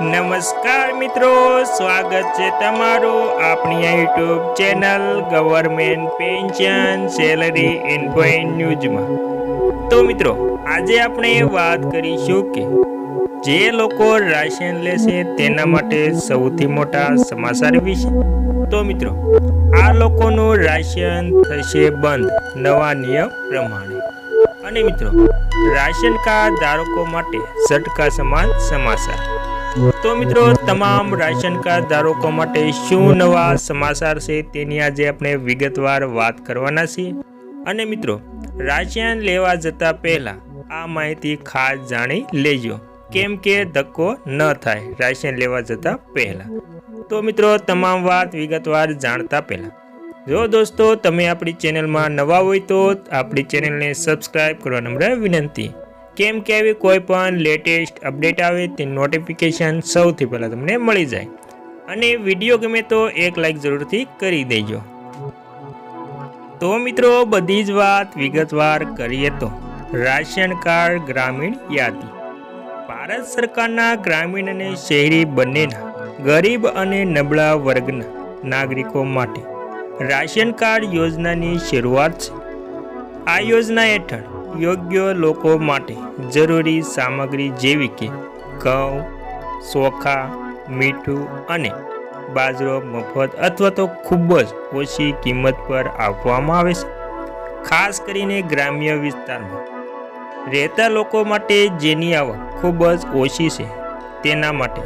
નમસ્કાર મિત્રો, સ્વાગત છે તમારું આપણી YouTube channel government pension salary info ન્યૂઝમાં તો મિત્રો, આજે આપણે વાત કરીશું કે જે લોકો રાશન લેશે તેના માટે સૌથી મોટા સમાચાર વિશે. તો મિત્રો, આ લોકોનું રાશન થશે બંધ, નવા નિયમ પ્રમાણે. અને મિત્રો, રાશન કાર્ડ ધારકો માટે ઝટકા સમાન સમાચાર. તો મિત્રો, તમામ રાશન કાર્ડ ધારકો માટે શું નવા સમાચાર છે તેની આજે આપણે વિગતવાર વાત કરવાના છીએ. અને મિત્રો રાશન લેવા જતા પહેલા આ માહિતી ખાસ જાણી લેજો. કેમ કે ધક્કો ન થાય રાશન લેવા જતા પહેલા. તો મિત્રો, તમામ વાત વિગતવાર જાણતા પહેલા. જો દોસ્તો, તમે આપણી ચેનલમાં નવા હોય તો આપણી ચેનલને સબસ્ક્રાઇબ કરવા નમ્ર વિનંતી. કેમ કે આવી કોઈ પણ લેટેસ્ટ અપડેટ આવે તે નોટિફિકેશન સૌથી પહેલાં તમને મળી જાય. અને વીડિયો ગમે તો એક લાઈક જરૂરથી કરી દેજો. તો મિત્રો, બધી જ વાત વિગતવાર કરીએ તો રાશન કાર્ડ ગ્રામીણ યાદી. ભારત સરકારના ગ્રામીણ અને શહેરી બંનેના ગરીબ અને નબળા વર્ગના નાગરિકો માટે રાશન કાર્ડ યોજનાની શરૂઆત છે. આ યોજના હેઠળ યોગ્ય લોકો માટે જરૂરી સામગ્રી જેવી કે ઘઉં, ચોખા, મીઠું અને બાજરો, મફત અથવા તો ખૂબ જ ઓછી કિંમત પર આપવામાં આવે છે. ખાસ કરીને ગ્રામ્ય વિસ્તારમાં રહેતા લોકો માટે જેની આવક ખૂબ જ ઓછી છે, તેના માટે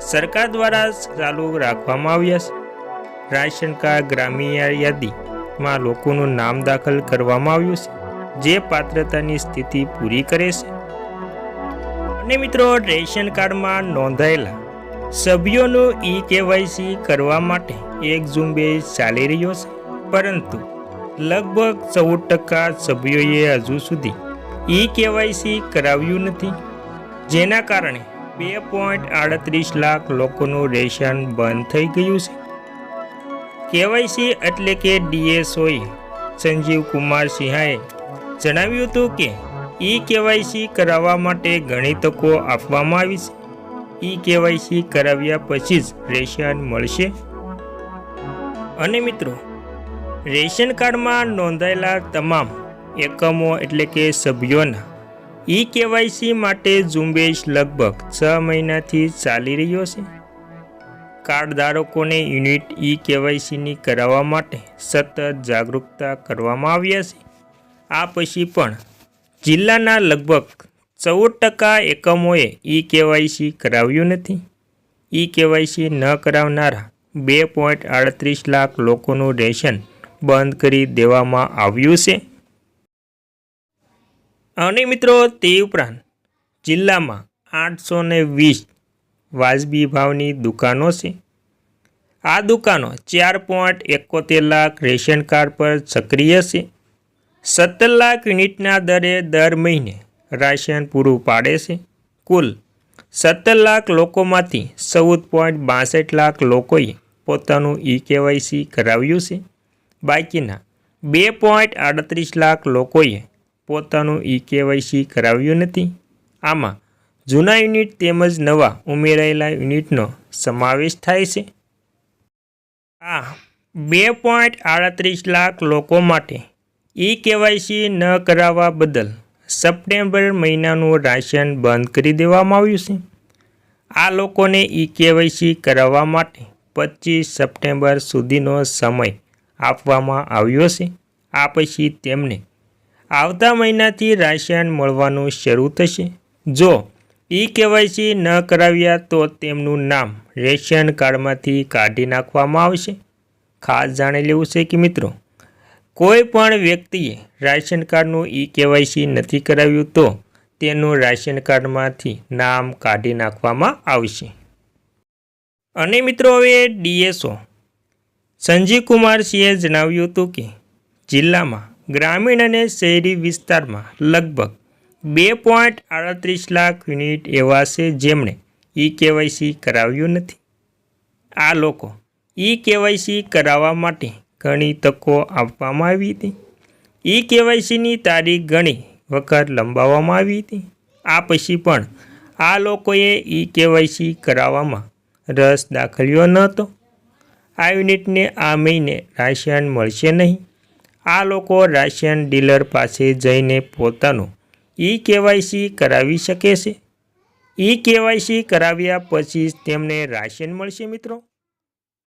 સરકાર દ્વારા ચાલુ રાખવામાં આવ્યા છે. રાશન કાર્ડ ગ્રામ્ય યાદીમાં લોકોનું નામ દાખલ કરવામાં આવ્યું છે. જે પાત્રતાની સ્થિતિ પૂરી કરે છે. અને મિત્રો, રેશન કાર્ડમાં નોંધાયેલા સભ્યોનું ઈ કેવાયસી કરવા માટે એક ઝુંબેશ ચાલી રહ્યો છે. પરંતુ લગભગ ચૌદ ટકા સભ્યોએ હજુ સુધી ઈ કેવાયસી કરાવ્યું નથી. જેના કારણે બે પોઈન્ટ આડત્રીસ લાખ લોકોનું રેશન બંધ થઈ ગયું છે. કેવાયસી એટલે કે ડીએસઓએ સંજીવ કુમાર સિંહાએ જણાવ્યું હતું કે, ઈ કેવાયસી કરાવવા માટે ઘણી તકો આપવામાં આવી છે. ઈ કેવાયસી કરાવ્યા પછી જ રેશન મળશે. અને મિત્રો, રેશન કાર્ડમાં નોંધાયેલા તમામ એકમો એટલે કે સભ્યોના ઈ કેવાયસી માટે ઝુંબેશ લગભગ છ મહિનાથી ચાલી રહ્યો છે. કાર્ડ ધારકોને યુનિટ ઈ કેવાયસીની કરાવવા માટે સતત જાગૃતતા કરવામાં આવ્યા છે. આ પછી પણ જિલ્લાના લગભગ ચૌદ ટકા એકમોએ ઈ કેવાયસી કરાવ્યું નથી. ઈ કેવાયસી ન કરાવનારા બે પોઈન્ટ આડત્રીસ લાખ લોકોનું રેશન બંધ કરી દેવામાં આવ્યું છે. અને મિત્રો તે ઉપરાંત જિલ્લામાં આઠસો ને વીસ વાજબી ભાવની દુકાનો છે. આ દુકાનો ચાર પોઈન્ટ એકોતેર લાખ રેશન કાર્ડ પર સક્રિય છે. સત્તર લાખ યુનિટના દરે દર મહિને રાશન પૂરું પાડે છે. કુલ સત્તર લાખ લોકોમાંથી ચૌદ પોઈન્ટ બાસઠ લાખ લોકોએ પોતાનું ઈ કેવાયસી કરાવ્યું છે. બાકીના બે પોઈન્ટ આડત્રીસ લાખ લોકોએ પોતાનું ઈ કેવાયસી કરાવ્યું નથી. આમાં જૂના યુનિટ તેમજ નવા ઉમેરાયેલા યુનિટનો સમાવેશ થાય છે. આ બે પોઈન્ટ આડત્રીસ લાખ લોકો માટે ઈ કેવાયસી ન કરાવવા બદલ સપ્ટેમ્બર મહિનાનું રાશન બંધ કરી દેવામાં આવ્યું છે. આ લોકોને ઈ કેવાયસી કરાવવા માટે પચીસ સપ્ટેમ્બર સુધીનો સમય આપવામાં આવ્યો છે. આ પછી તેમને આવતા મહિનાથી રાશન મળવાનું શરૂ થશે. જો ઈ કેવાયસી ન કરાવ્યા તો તેમનું નામ રેશન કાર્ડમાંથી કાઢી નાખવામાં આવશે. ખાસ જાણી લેવું છે કે મિત્રો? કોઈ પણ વ્યક્તિએ રાશન કાર્ડનું ઈ કેવાયસી નથી કરાવ્યું તો તેનું રાશન કાર્ડમાંથી નામ કાઢી નાખવામાં આવશે. અને મિત્રો હવે ડીએસઓ. સંજીવ કુમાર સિંહે જણાવ્યું હતું કે જિલ્લામાં ગ્રામીણ અને શહેરી વિસ્તારમાં લગભગ બે પોઈન્ટ આડત્રીસ લાખ યુનિટ એવા છે જેમણે ઈ કેવાયસી કરાવ્યું નથી. આ લોકો ઈ કેવાયસી કરાવવા માટે ઘણી તકો આપવામાં આવી હતી. ઈ કેવાયસીની તારીખ ઘણી વખત લંબાવવામાં આવી હતી. આ પછી પણ આ લોકોએ ઈ કેવાયસી કરાવવામાં રસ દાખવ્યો ન હતો. આ યુનિટને આ મહિને રાશન મળશે નહીં. આ લોકો રાશિયન ડીલર પાસે જઈને પોતાનું ઈ કેવાયસી કરાવી શકે છે. ઈ કેવાયસી કરાવ્યા પછી તેમને રાશન મળશે મિત્રો.